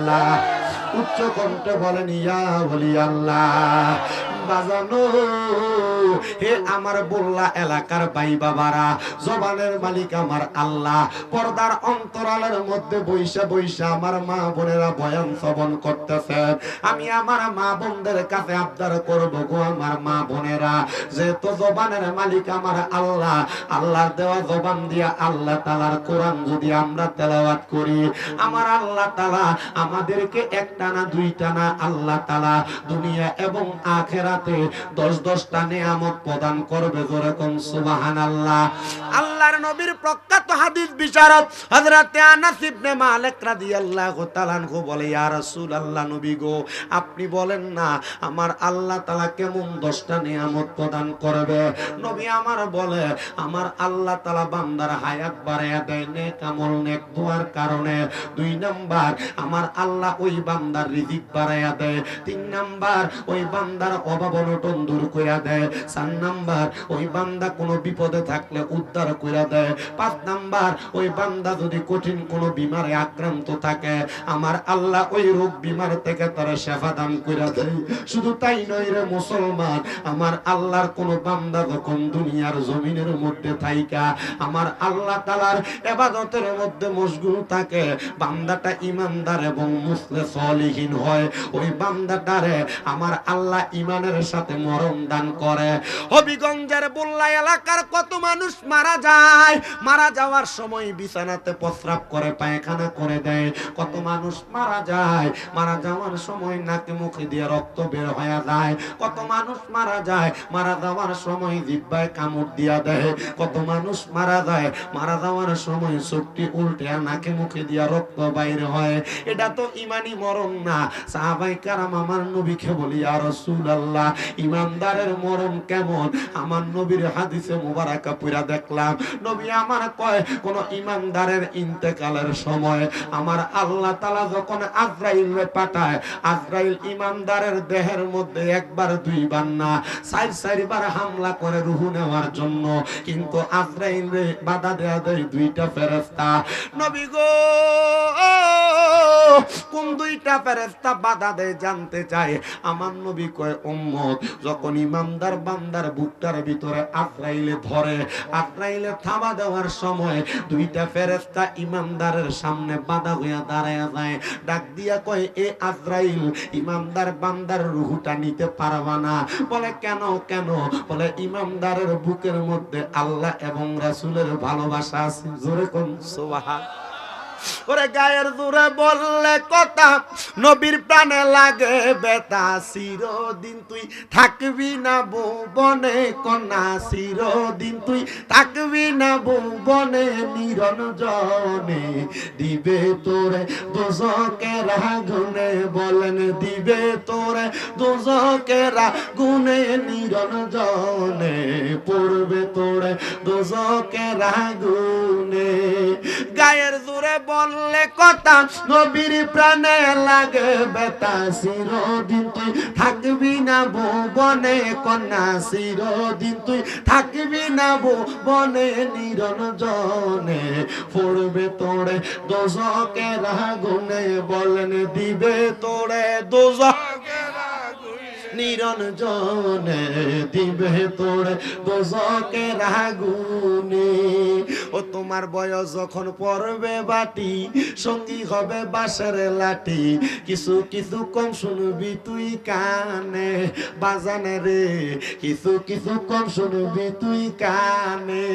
আল্লাহ উচ্চ কণ্ঠে বলেন ইয়া বলি আল্লাহ। বাজানো। হে আমার বললা এলাকার ভাই বাবারা, জবানের মালিক আমার আল্লাহ। পর্দার অন্তরালের মধ্যে বৈশা বৈশা আমার মা বোনেরা বয়ান শ্রবণ করতেছেন আমি আমার মা বোনদের কাছে আবদার করব গো আমার মা বোনেরা। যেহেতু জবানের মালিক আমার আল্লাহ, আল্লাহর দেওয়া জবান দিয়া আল্লাহ তালার কোরআন যদি আমরা তেলাওয়াত করি, আমার আল্লাহ তালা আমাদেরকে একটা না দুইটা না আল্লাহ তালা দুনিয়া এবং আখেরাতে দশ দশটা নিয়ামত প্রদান করবে যেরকম সুবাহান আল্লাহ আল্লাহর নবীর প্রখ্যাত হাদিস বিশারদ হযরতে আনাস ইবনে মালিক রাদিয়াল্লাহু তাআলা আনহু বলে, ইয়া রাসূলুল্লাহ নবী গো, আপনি বলেন না, আমার আল্লাহ তাআলা কেমন দশটা নিয়ামত প্রদান করবে? নবী আমার বলে, আমার আল্লাহ তাআলা বান্দার হায়াত বাড়ায়া দেয়, নেক আমল, নেক দোয়ার কারণে। দুই নাম্বার, আমার আল্লাহ ওই বান্দার রিজিক বাড়ায়া দেয়। তিন নাম্বার, ওই বান্দার অভাব দূর কইরা দেয়। নাম্বার, ওই বান্দা কোনো বিপদে থাকলে উদ্ধার কইরা দেয়। পাঁচ নাম্বার, ওই বান্দা যদি কঠিন কোনো বিমারে আক্রান্ত থাকে, আমার আল্লাহ ওই রোগ বিমার থেকে সেবা দান কইরা দেয়। শুধু তাই নয় রে মুসলমান, আমার আল্লাহর কোন বান্দা যখন দুনিয়ার জমিনের মধ্যে থাইকা, আমার আল্লাহ তালার এবাদতের মধ্যে মশগুল থাকে। বান্দাটা ইমানদার এবং মুসলে সলিহীন হয়। ওই বান্দাটারে আমার আল্লাহ ইমানের সাথে মরণ দান করে। হবিগঞ্জের বল্লা এলাকার কত মানুষ মারা যায়। মারা যাওয়ার সময় বিছানাতে প্রস্রাব করে, পায়খানা করে দেয়। কত মানুষ মারা যায়। মারা যাওয়ার সময় নাকে মুখে দিয়ে রক্ত বের হয়ে যায়। কত মানুষ মারা যায়। মারা যাওয়ার সময় জিব্বায় কামড় দিয়া দেয়। কত মানুষ মারা যায়। মারা যাওয়ার সময় চোখটি উল্টে নাকে মুখে দিয়া রক্ত বাইরে হয়। এটা তো ইমানি মরণ না। সাহাবাই কারাম আমার নবীকে বলি আর রাসূলুল্লাহ ইমানদারের মরণ কেমন? আমার নবীর হাদিসে মুবারাকা পুরা দেখলাম, নবী আমার কয়, কোন ইমানদারের ইন্তেকালের সময় আমার আল্লাহ তাআলা যখন আজরাইল পাঠায়, আজরাইল ইমানদারের দেহের মধ্যে একবার, দুইবার না, চার, চারবার হামলা করে রুহু নেওয়ার জন্য। কিন্তু আজরাইল বাধা দেয়া দেয় দুইটা ফেরেস্তা নবী গো, কোন দুইটা ফেরেস্তা বাধা দেয় জানতে চায়? আমার নবী কয় উম্মত যখন ইমানদার বান্দার বুকটার ভিতরে আজরাইলে ধরে আজরাইলে থাবা দেওয়ার সময় দুইটা ফেরেস্তা ইমানদারের সামনে বাধা হইয়া দাঁড়ায় যায়। ডাক দিয়া কয়, এ আজরাইল ইমানদার বান্দার রুহুটা নিতে পারবা না। বলে, কেন কেন? বলে ইমানদারের বুকের মধ্যে আল্লাহ এবং রাসূলের ভালোবাসা আছে। জোরে কোন, সুবহান। ওরে গায়ের দূরে বললে কথা, নবীর প্রাণে লাগে বেতা চিরদিন তুই থাকবি না বনে কন্যা, চিরদিন তুই থাকবি না বনে নিরঞ্জনে। দিবে তোরে দোজকের আগুনে, বলেন দিবে তোরে দোজকের আগুনে নিরঞ্জনে। পড়বে তোরে দোজকের আগুনে। গায়ের জোরে বললে কথা, নবীর প্রাণে লাগে বেতা চিরদিন তুই থাকবি না বনে কন্যা, চিরদিন তুই থাকবি না বনে নিরঞ্জনে। পড়বে তোরে দোজকের আগুনে, বলেন দিবে তোরে দোজকের নিরঞ্জনে দিবে তোরে দোজকের আগুনে। ও তোমার বয়স যখন পড়বে বাটি, সঙ্গী হবে বাসার লাঠি। কিছু কিছু কম শুনবি তুই কানে, বাজানে রে। কিছু কিছু কম শুনবি তুই কানে।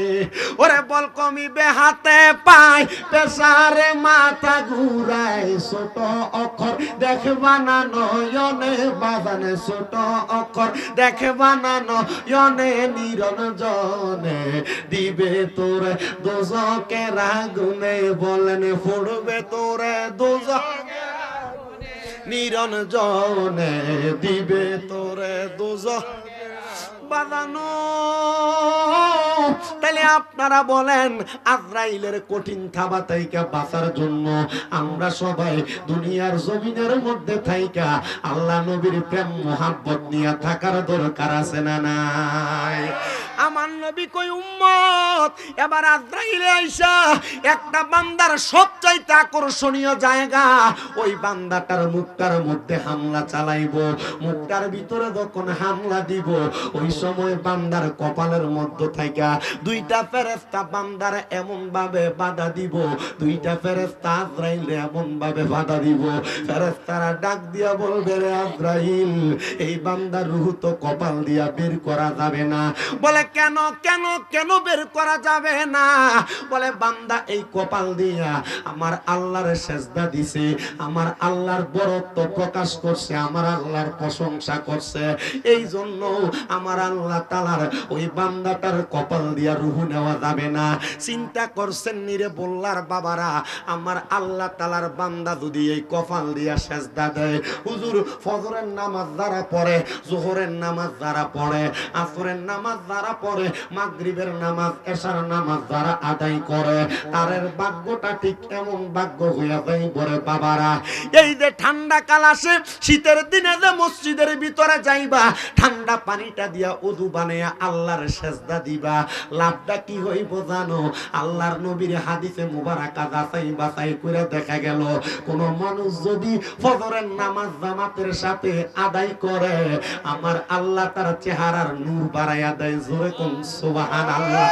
ওরে বল কমিবে হাতে পায় পেশারে মাথা ঘুরায়। ছোট অক্ষর দেখবা না নয়নে, বাজানে ছোট অক্ষর দেখবা না নয়নে, নিরঞ্জনে। দিবে তোরে দোজকে রাগুনে বলেন ফুড়বে তোরে দোজকে নিরঞ্জনে দিবে তোরে দোজক বাঁধানো তাহলে আপনারা বলেন, আজরাইলের কঠিন থাবা থাইকা বাঁচার জন্য আমরা সবাই দুনিয়ার জমিনের মধ্যে থাইকা আল্লাহ নবীর প্রেম, মোহাব্বত নিয়ে থাকার দরকার আছে না নাই? আমার নবী কই, উম্মত? এবার আজরাইলে আইসা একটা বান্দার সবচাইতে আকর্ষণীয় জায়গা। ওই বান্দাটার মুখটার মধ্যে হামলা চালাইব, মুখটার ভিতরে যখন হামলা দিব, ওই সময় বান্দার কপালের মধ্য থেকে দুইটা ফেরেস্তা বান্দার এমন ভাবে বাধা দিব, দুইটা ফেরেস্তা আজরাইলে এমন ভাবে বাধা দিব। ফেরেস্তারা ডাক দিয়া বলবে, রে আজরাইল, এই বান্দার রুহ তো কপাল দিয়া বের করা যাবে না। বলে কেন কেন কেন বের করা যাবে না? বলে, বান্দা, এই কপাল দিয়া আমার আল্লাহর সেজদা দিছে, আমার আল্লাহর বরত্ব প্রকাশ করছে, আমার আল্লাহর প্রশংসা করছে। এই জন্য আমার আল্লাহ তালার ওই বান্দাটার কপাল দিয়া রুহু নেওয়া যাবে না। চিন্তা করছেন নিরে বললার বাবারা, আমার আল্লাহ তালার বান্দা যদি এই কপাল দিয়া সেজদা দেয়, হুজুর, ফজরের নামাজ যারা পড়ে, জোহরের নামাজ যারা পড়ে, আসরের নামাজ যারা পড়ে মাগরিবের নামাজ, এশার নামাজ যারা আদায় করে তারের ভাগ্যটা ঠিক এমন ভাগ্য হইয়া যাই পরে বাবারা। এই যে ঠান্ডা কাল আসে, শীতের দিনে যে মসজিদের ভিতরে যাইবা, ঠান্ডা পানিটা দিয়া উদু বানাইয়া আল্লাহর সেজদা দিবা। লাভটা কি হইব জানো? আল্লাহর নবীর হাদিসে মুবারাকা যাচাই বাছাই করে দেখা গেল, কোন মানুষ যদি ফজরের নামাজ জামাতের সাথে আদায় করে, আমার আল্লাহ তার চেহারার নূর বাড়াইয়া দেয়। জোরে সুবহানাল্লাহ।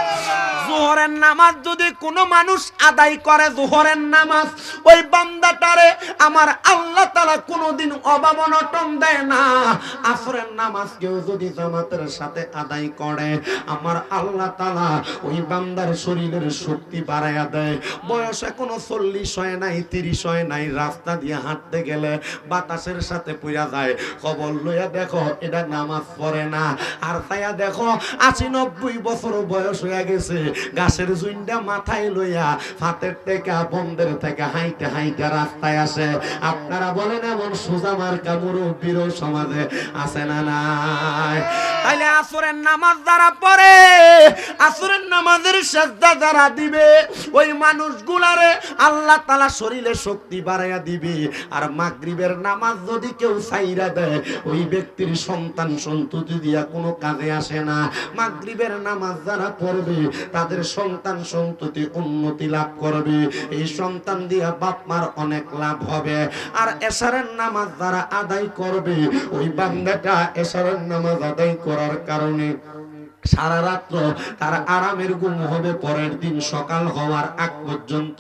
জোহরের নামাজ যদি কোনো মানুষ আদায় করে, জোহরের নামাজ, ওই বান্দাটারে আমার আল্লাহ কোনোদিন অভাব অনটন দেয় না। আসরের নামাজ কেউ যদি জামাতের সাথে আদায় করে, আমার আল্লাহ তালা ওই বান্দার শরীরের শক্তি বাড়াইয়া দেয়। বয়স এখনও চল্লিশ হয় নাই, তিরিশ হয় নাই, রাস্তা দিয়ে হাঁটতে গেলে বাতাসের সাথে পুরা যায়। খবর লইয়া দেখো, এটা নামাজ পড়ে না। আর তাইয়া দেখো আশি নব্বই বছর বয়স হয়ে গেছে। গাছের জুইনটা মাথায় লইয়া হাতের থেকে বন্ধের থেকে হাইতে হাইতে রাস্তায় আসে। আপনারা বলেন এমন সোজা মার্কা মুরব্বীর সমাজে আছে না নাই? তাইলে আসরের নামাজ যারা পড়ে, আসরের নামাজের সেজদা যারা দিবে, ওই মানুষগুলারে আল্লাহ তালা শরীরে শক্তি বাড়াইয়া দিবে। আর মাগরিবের নামাজ যদি কেউ সাইরা দেয়, ওই ব্যক্তির সন্তান সন্ততি দিয়া কোনো কাজে আসে না। মাগরিবের নামাজ যারা পড়বে, তাদের সন্তান সন্ততি উন্নতি লাভ করবে। এই সন্তান দিয়া বাপ মার অনেক লাভ হবে। আর এশারের নামাজ যারা আদায় করবে, ওই বান্দাটা এশারের নামাজ আদায় করার কারণে সারা রাত্র তার আরামের ঘুম হবে পরের দিন সকাল হওয়ার আগ পর্যন্ত।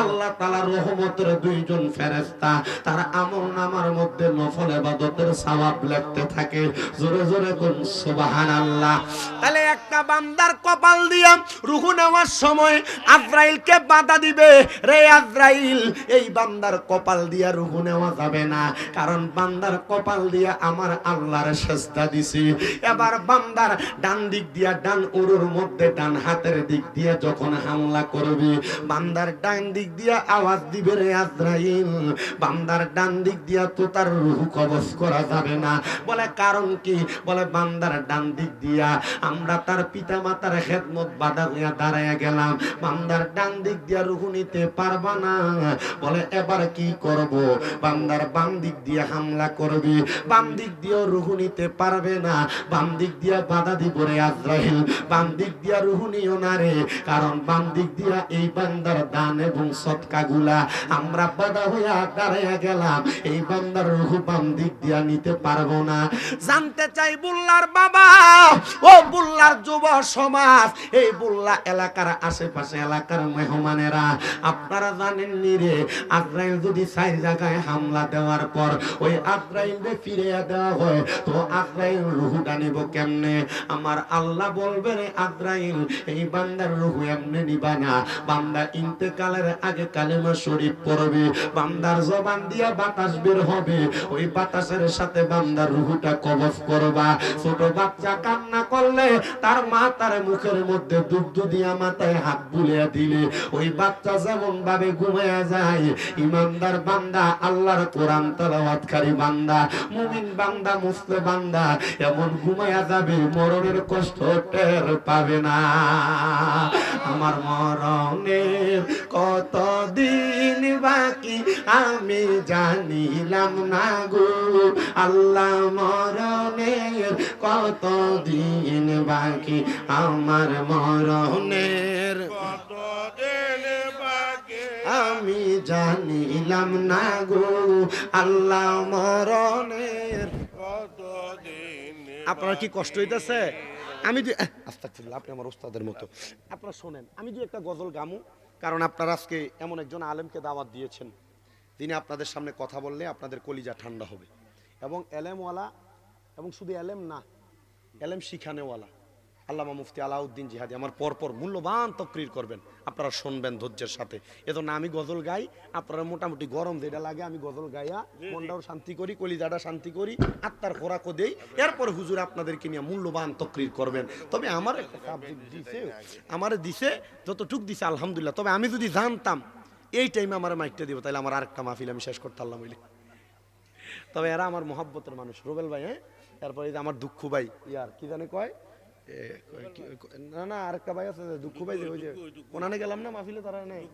আল্লাহ তালা রহমতের দুইজন ফেরেস্তা তার আমল নামার মধ্যে নফল এবাদতের সওয়াব লিখতে থাকে। জোরে জোরে কোন সুবাহান আল্লাহ তাহলে একটা বান্দার কপাল দিয়া রুহু নেওয়ার সময় আজরাইলকে বাধা দিবে। রে আজরাইল, এই বান্দার কপাল দিয়া রুহু নেওয়া যাবে না। কারণ বান্দার কপাল দিয়া আমার আল্লাহর সেজদা দিছি। এবার বান্দার ডান দিক দিয়া ডান উরুর মধ্যে ডান হাতের দিক দিয়ে যখন হামলা করবে, বান্দার ডান দিক দিয়া আওয়াজ দিবে রে আজরাইল। বান্দার ডান দিক দিয়া তো তার রুহু কবজ করা যাবে না। বলে কারণ কি? বলে বান্দার ডান দিক দিয়া আমরা তার পিতা মাতার খেদমত বাধা হইয়া দাঁড়াইয়া গেলাম। বান্দার ডান দিক দিয়া রুহু নিতে পারবা না। বলে এবার কি করব? বান্দার বাম দিক দিয়ে হামলা করবে, বাম দিক দিয়েও রুহু নিতে পারবে না। বাম দিক দিয়া বাধা দিব রে রুহু কারণ বাম দিয়া এই বান্দার দান এবং সৎকা গুলা আমরা বাধা হইয়া দাঁড়াইয়া গেলাম, এই বান্দার রুহু বাম দিয়া নিতে পারব না। জানতে চাই বুল্লার বাবা, ও বুল্লার যুব সমাজ, এই বুল্লা এলাকার আশেপাশে এলাকার মেহমানেরা, আপনারা জানেন নি রে, আজরাইল যদি চাই জায়গায় হামলা দেওয়ার পর ওই আজরাইলে ফিরে দেওয়া হয়, তো আজরাইল রুহুটা নিব কেমনে? আমার আল্লাহ বলবে রে আজরাইল এই বান্দার রুহু এমনি নিবা না। বান্দা ইন্তেকালের আগে কালেমা শরীফ পড়বে, বান্দার জবান দিয়া বাতাস বের হবে। ওই বাতাসের সাথে বান্দার রুহুটা কবজ করবা। ছোট বাচ্চা কান্না করলে তার মা তার মুখের মধ্যে দুগ্ধ দিয়া মাথায় হাত বুলিয়া দিলে। ওই বাচ্চা যেমন ভাবে ঘুমায়া যায়, ইমানদার বান্দা, আল্লাহর কোরআন তেলাওয়াতকারী বান্দা, মুমিন বান্দা মুসলে বান্দা, এমন ঘুমায়া যাবে, মরণের কষ্ট টের পাবে না। আমার মরণের কত দিন বাকি আমি জানিলাম না গো। আল্লাহ মরণের কত দিন বাকি আমার মরণের কতদিন বাকি আমি জানিলাম না গো। আল্লাহ মরণের কতদিন আপনার কি কষ্ট হইতেছে? আমি যে আস্তাগফিরুল্লাহ, আপনি আমার ওস্তাদের মতো। আপনারা শোনেন, আমি যে একটা গজল গামু, কারণ আপনারা আজকে এমন একজন আলেমকে দাওয়াত দিয়েছেন তিনি আপনাদের সামনে কথা বললে আপনাদের কলিজা ঠান্ডা হবে। এবং এলেমওয়ালা, এবং শুধু এলেম না, এলেম শিখানেওয়ালা। আল্লামা মুফতি আলাউদ্দিন জিহাদি আমার পরপর মূল্যবান তকরির করবেন। আপনারা শুনবেন ধৈর্যের সাথে। এজন্য আমি গজল গাই আপনারা মোটামুটি গরম যেটা লাগে আমি গজল গাইয়া মনটাও শান্তি করি কলিজাটা শান্তি করি আত্মার খোরাকও দেই। এরপর হুজুর আপনাদেরকে নিয়ে মূল্যবান তকরির করবেন। তবে আমার একটা সাবজেক্ট দিছে আমার দিছে যতটুক দিছে আলহামদুলিল্লাহ। তবে আমি যদি জানতাম এই টাইমে আমার মাইকটা দিব তাহলে আমার আরেকটা মাহফিল আমি শেষ করতে পারলাম হইলে তবে এরা আমার মহাব্বতের মানুষ। রুবেল ভাই হ্যাঁ? তারপরে আমার দুঃখ ভাই ইয়ার কি জানে কয়? না না আরেকটা ভাই আছে দুঃখু ভাই যে ওই যে ওনানে গেলাম না মাহফিলে তারা নেই।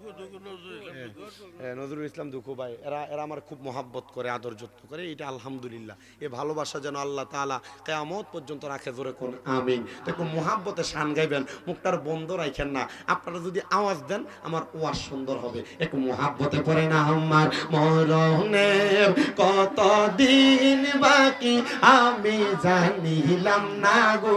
নজরুল ইসলাম দুঃখু ভাই। এরা এরা আমার খুব মহাব্বত করে আদর যত্ন করে এটা আলহামদুলিল্লাহ। এ ভালোবাসা যেন আল্লাহ তাআলা কেয়ামত পর্যন্ত রাখে জোরে কোন আমিন। মহাব্বতে শান গাইবেন মুখটার বন্ধ রাখেন না। আপনারা যদি আওয়াজ দেন আমার ওয়াজ সুন্দর হবে। একটু মহাব্বতে পড়ে না আমার মরণের কত দিন বাকি আমি জানিলাম না গো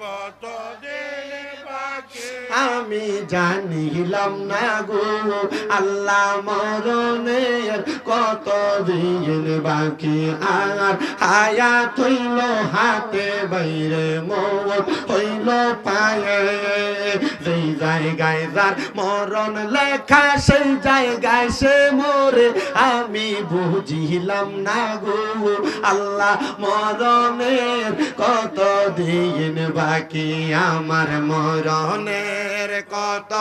আমি জানিলাম না গো, আল্লাহ মরণের কত দিন বাকি আর হায়াত হইল হাতে বাইরে মত হইল পায়ে। যেই জায়গায় যার মরণ লেখা, সেই জায়গায় সে মরে। আমি বুঝিলাম না গো, আল্লাহ মরণের কত দিন বাকি আমার মরণের কত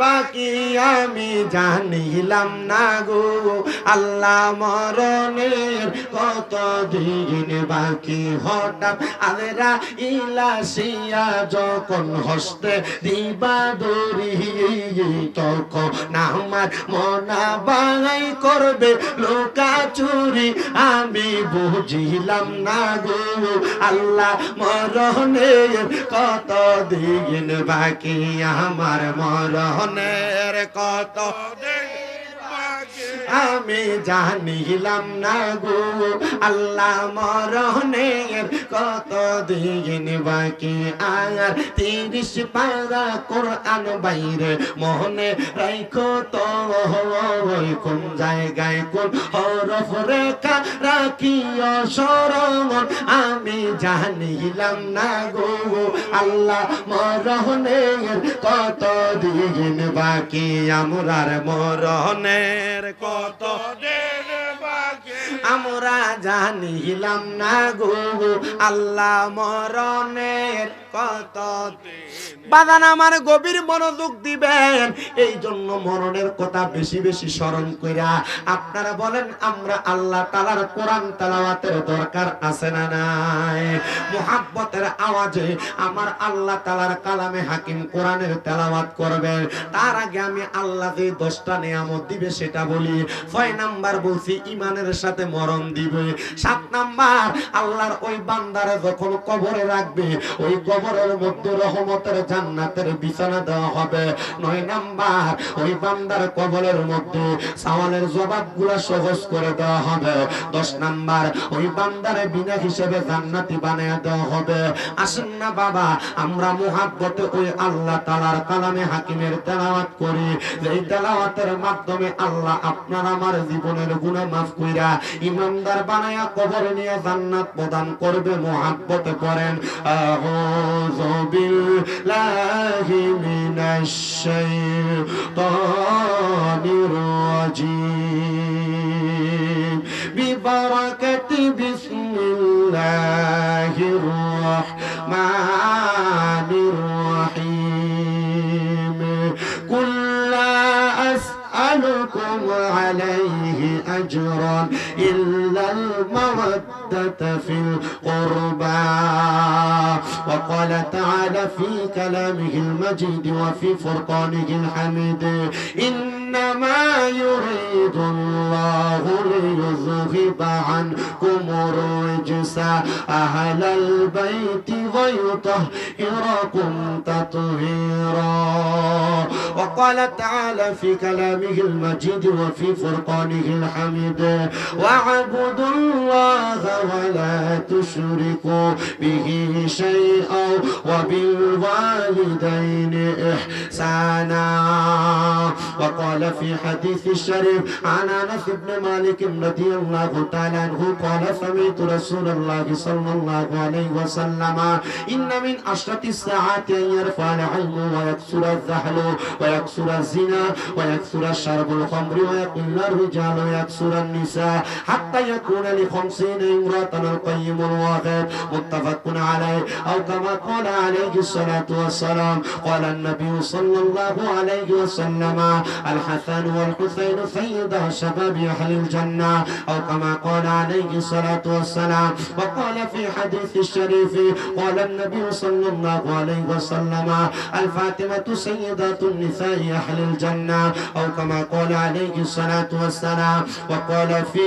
বাকি আমি জানিলাম না গো। আল্লাহ মরণের কত দিন বাকি? হঠাৎ আলেরা ইলাসিয়া যখন হস্তে দিবা দরি তখন আমার মনা বাঙাই করবে, লোকা চুরি আমি বুঝিলাম না গো। আল্লাহ মরণের কত দিন বাকি? আমার মরণের কত বাকি আমি জানিলাম না গো, আল্লাহ মরণের কত দিন বাকি? আর তিরিশ পারা কোরআন বাইরে মোহনে রাইখো তো কোন জায়গায় কোন হরফ রেখা রাখিও স্মরণ আমি জানিলাম না গো, আল্লাহ মরণের কত দিন বাকি? আমরার মরণের কত আমরা জানিলাম না গো আল্লাহ মরণের বাদান আমার গভীর মনোযোগ দিবেন। এই জন্য মরণের কথা বেশি বেশি স্মরণ কইরা আপনারা বলেন, আমরা আল্লাহ তালার কোরআন তালাওয়াতের দরকার আছে না নাই? মোহাব্বতের আওয়াজে আমার আল্লাহ তালার কালামে হাকিম কোরআনের তেলাওয়াত করবেন। তার আগে আমি আল্লাহ যে দশটা নিয়ামত দিবে সেটা বলি। ছয় নাম্বার বলছি ইমানের সাথে মরণ দিবে। সাত নাম্বার, আল্লাহর ওই বান্দারে যখন কবরে রাখবে, ওই কবরের মধ্যে রহমতের জান্নাতের বিছানা দেওয়া হবে। নয় নাম্বার, ওই বান্দার কবরের মধ্যে সওয়ালের জবাবগুলো সহজ করে দেওয়া হবে। দশ নাম্বার, ওই বান্দারে বিনা হিসেবে জান্নাতি বানিয়ে দেওয়া হবে। আসেন না বাবা, আমরা মুহাব্বতে ওই আল্লাহ তালার কালামে হাকিমের তেলাওয়াত করি। এই তেলাওয়াতের মাধ্যমে আল্লাহ আপনার আমার জীবনের গুনাহ মাফ কইরা ইমানদার বানায়া কবর নিয়ে জান্নাত প্রদান করবে, মুহাব্বতে أعوذ بالله من الشيطان الرجيم. ببركة بسم الله الرحمن الرحيم. قل لا أسألكم عليه أجرا إلا المودة المودة في القربى وقال تعالى في كلامه المجيد وفي فرقانه الحميد إن إنما يريد الله ليذهب عنكم الرجس. أهل البيت ويطهركم تطهيرا. وقال تعالى في كلامه المجيد وفي فرقانه الحميد. واعبدوا الله ولا تشركوا به شيئا وبالوالدين إحسانا. وقال في حديث الشريف عن أنس بن مالك رضي الله تعالى عنه قال سمعت رسول الله صلى الله عليه وسلم إن من أشرط الساعات أن يرفع العلم ويكسر الذهل ويكسر الزنا ويكسر شرب الخمر ويقل الرجال ويكسر النساء حتى يكون لخمسين امرأة القيم الواحد متفق عليه أو كما قال عليه الصلاة والسلام قال النبي صلى الله عليه وسلم الحسن والحسين سيدا شباب أهل الجنة أو كما قال عليه الصلاة والسلام وقال في حديث الشريف قال النبي صلى الله عليه وسلم الفاطمة سيدات النساء أهل الجنة أو كما قال عليه الصلاة والسلام وقال في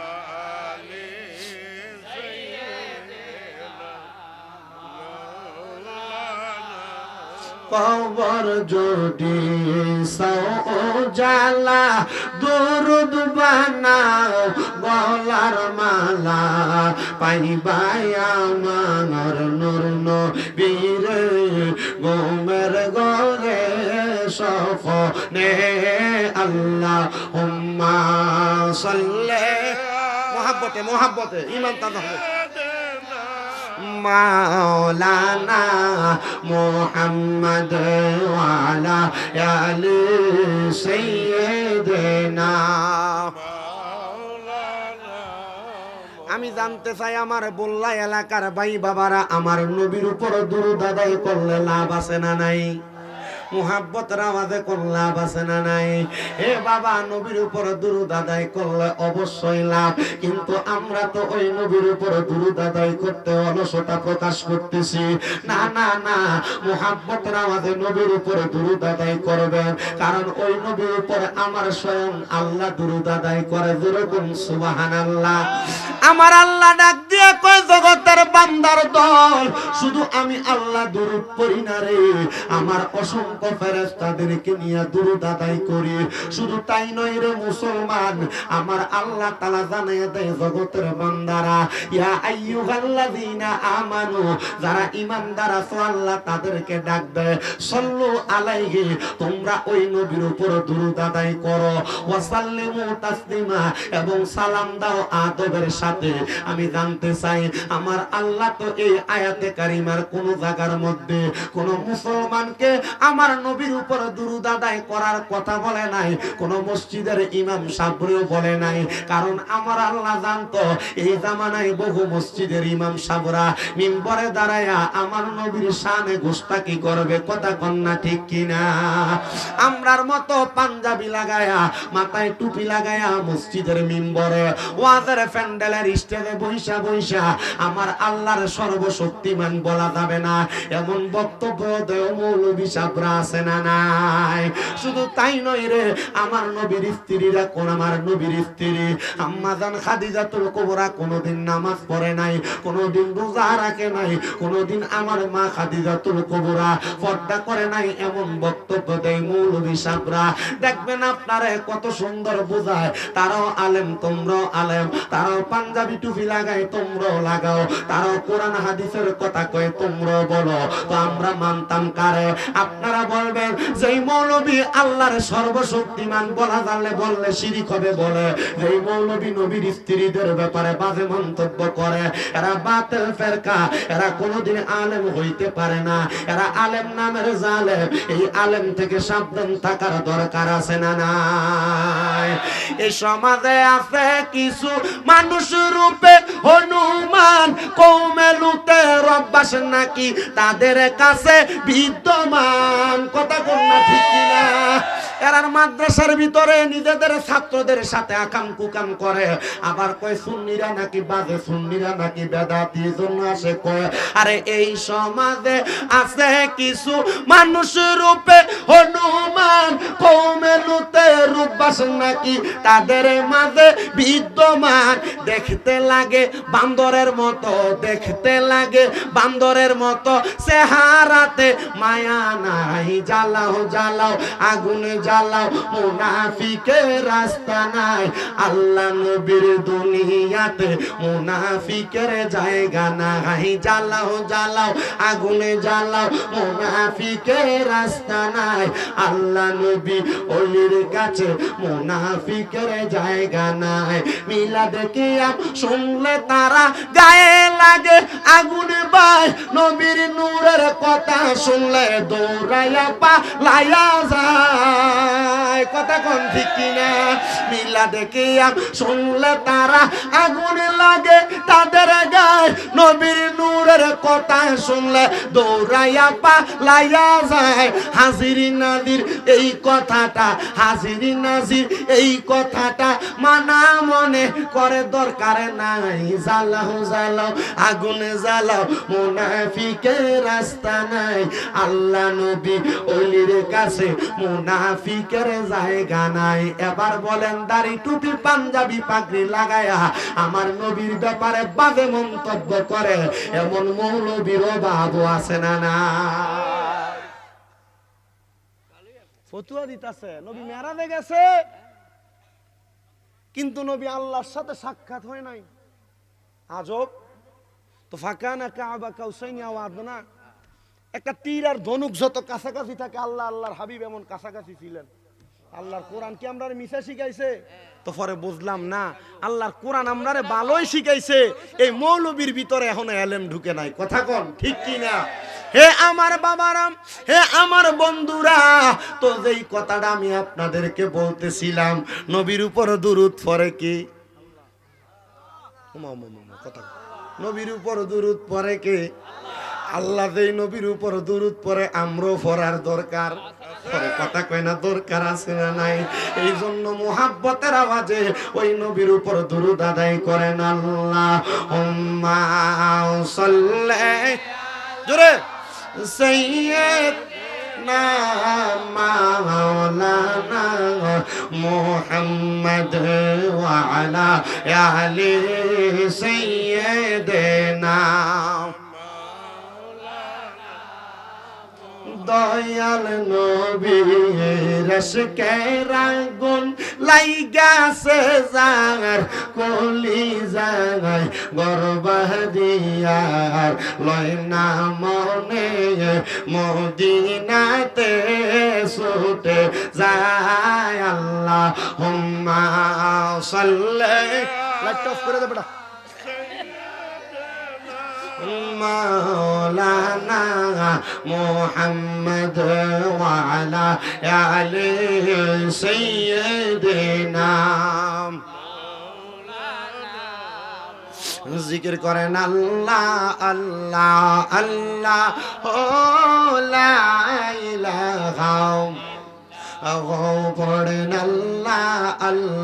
কবর যদি জালা দুরুদ বানাও, গলার মালা পাইবাই আমার নূর নবীর গোমের গরে সফনে। আল্লাহ হুম্মা সাল্লে। মহাব্বতে মহাব্বতে ইমান তাজা মাওলানা মোহাম্মদ ওয়ালা আলি সাইয়্যিদিনা। আমি জানতে চাই আমার বললা এলাকার ভাই বাবারা আমার নবীর উপর দুরুদ আদায় করলে লাভ আছে না নাই? মুহাব্বতের আওয়াজে কোন লাভ আছে না নাই? এ বাবা, নবীর উপর দুরুদ আদায় করলে অবশ্যই লাভ। কিন্তু আমরা তো ওই নবীর উপর দুরুদ আদায় করতে অলসতা প্রকাশ করতেছি। না না না মুহাব্বতের আওয়াজে নবীর উপর দুরুদ আদায় করবেন। কারণ ওই নবীর উপর আমার স্বয়ং আল্লাহ দুরুদ আদায় করে। যেরকম সুবহানাল্লাহ। আমার আল্লাহ ডাক দিয়ে কয় জগতের বান্দার দল। শুধু আমি আল্লাহ দুরুদ পড়ি না রে। আমার অসংখ্য ফেরেশতাদেরকে নিয়ে দুরুদ আদায় করি। শুধু তাই নয় রে মুসলমান, আমার আল্লাহ তাআলা জানিয়ে দেয় জগতের বান্দারা, ইয়া আইয়ুহাল্লাযীনা আমানু যারা ঈমানদার আছো, আল্লাহ তাদেরকে ডাক দেয় সল্লু আলাইহি, তোমরা ওই নবীর উপর দুরুদ আদায় করো। ওয়াসাল্লিমু তাসলিমা, এবং সালাম দাও আদবের সাথে। আমি জানতে চাই, আমার আল্লাহ তো এই আয়াতে কারিমার কোন জায়গার মধ্যে কোন মুসলমানকে আমার নবীর উপর দুরুদ আদায় করার কথা বলে নাই, কোন মসজিদের ইমাম সাবরেও বলে নাই। কারণ আমার আল্লাহ জানতো, এই জামানায় বহু মসজিদের ইমাম সাবরা মিম্বরে দাঁড়ায়া আমার নবীর শানে গোস্তাকি করবে, কথা কন্যা ঠিক কিনা? আমরার মতো পাঞ্জাবি লাগায়া, মাথায় টুপি লাগায়া মসজিদের মিম্বরে, ওয়াজের প্যান্ডেলের স্টেজে বৈশা বৈশা আমার আল্লাহর সর্বশক্তিমান বলা যাবে না। এমন বক্তব্য দেও মৌলবী সাবরা আছে না নাই? শুধু তাই নয় রে, আমার নবীর স্ত্রীরা কোন আমার নবীর স্ত্রী। আম্মাজান খাদিজাতুল কুবরা কোনোদিন নামাজ পড়ে নাই, কোনোদিন রোজা রাখে নাই, কোনোদিন আমার মা খাদিজাতুল কুবরা পর্দা করে নাই, এমন বক্তব্য দেয় মৌলবী সাবরা। দেখবেন আপনারে কত সুন্দর বোঝায়, তারাও আলেম, তোমরাও আলেম, তারাও পাঞ্জাবি টুপি লাগায়, তোমরাও লাগাও। তারাও কোরআন হাদিসের কথা কয়, তোমরা বলো। তো আমরা মানতাম কারে? আপনারা বলবেন, যেই মৌলবী আল্লাহর সর্বশক্তিমান বলা জানলে বললে শিরিক হবে বলে। যেই মৌলবী নবীর স্ত্রীদের ব্যাপারে বাজে মন্তব্য করে। এরা বাতেল ফেরকা, এরা কোনোদিন আলেম হইতে পারে না। এরা আলেম নামের জালেম, এই আলেম থেকে সাবধান থাকার দরকার আছে না নাই? এই সমাজে আছে কিছু মানুষ রূপে হনুমান কৌমে লুতে রব্বাস নাকি? তাদের কাছে বিদ্যমান। কথা কোন না, ঠিক কিনা? এরার মাদ্রাসার ভিতরে নিজেদের ছাত্রদের সাথে আকাম কুকাম করে। আবার কয়, সুন্নিরা নাকি বাজে, সুন্নিরা নাকি বেদাতি জন্য আসে কয়, আরে এই সমাজে আছে কিছু মানুষ রূপে হনুমান। কৌমে লুতে রূপবাস নাকি? তাদের মাঝে বিদ্যমান। দেখতে লাগে বান্দরের মতো। দেখতে লাগে বান্দরের মতো। চেহারাতে মায়া নাই, জ্বালাও জ্বালাও, আগুনে জ্বালাও, মুনাফিকের রাস্তা নাই। আল্লাহ নবীর দুনিয়াতে মুনাফিকের জায়গা নাই। জ্বালাও জ্বালাও, আগুনে জ্বালাও, মুনাফিকের রাস্তা নাই। আল্লাহ নবী অলির কাছে মুনাফিকের জায়গা নাই। মিলাদ কিয়াম শুনলে তারা গায়ে লাগে আগুন বাই। নবীর নূরের কথা শুনলে দৌড়াইয়া পা লাইয়া যায়। কথা কোন ঠিক কিনা? মিলাদ কিয়াম শুনলে তারা আগুন লাগে তাদের গায়ে। নবীর নূরের কথা শুনলে দৌড়াইয়া পা লাইয়া যায়। হাজিরি নাদির এই কথাটা হাজিরি নাজির, এই কথাটা মানা মনে করে দরকার নাই। জ্বালাও জ্বালাও, আগুনে জ্বালাও, মুনাফিকের রাস্তা নাই। আল্লাহ নবী অলির কাছে মুনাফিকের জায়গা নাই। এবার বলেন, দাড়ি টুপি, পাঞ্জাবি পাগড়ি লাগায়া আমার নবীর ব্যাপারে বাজে মন্তব্য করে। এমন মৌলবীর বাবু আছে না না? ফতুয়া দিতাছে, নবী মেরাজে গেছে। কিন্তু নবী আল্লাহর সাথে সাক্ষাৎ হয় নাই। আজব। তো ফাঁকা না কাবা কাউসাইনি না একটা তীর আর ধনুক যত কাছাকাছি থাকে, আল্লাহ আল্লাহর হাবিব এমন কাছাকাছি ছিলেন। আল্লাহর কোরআন কি আমরা মিশা শিখাইছে? তো পরে বুঝলাম না, আল্লাহর কোরআন আমরারে ভালোই শিখাইছে। এই মৌলবীর ভিতরে এখনও এলেম ঢুকে নাই। কথা কন, ঠিক কি না? হে আমার বাবারাম হে আমার বন্ধুরা, তো যেই কথাটা আমি আপনাদেরকে বলতেছিলাম, নবীর উপর দুরুদ পরে কি? কথা। নবীর উপর দুরুদ পরে কে? আল্লাহ যেই নবীর উপর দুরুদ পরে আমরাও পড়ার দরকার। পরে কথা কয় না দরকার আছে না নাই? এই জন্য মোহাব্বতের আওয়াজে ওই নবীর উপর দুরুদ আদায় করেন আল্লাহ। জোরে। সৈয়দ না মাওলানা মুহাম্মদ ওয়া আলা আলি সাইয়্যিদিনা। দয়াল নবী রসকে রাগুন লাইগাছে জাগার, কলি জাগায় গর্বাহ দিয়ার। লয় না মনে মদিনাতে ছুটে যায় আল্লাহ হুম্মা সাল্লে। লাইট অফ করে দে বেটা। مولانا محمد وعلى آل سيدنا জিকির করেন আল্লাহ আল্লাহ আল্লাহ ও লা ইলাহা পড়েন আল্লাহ আল্লাহ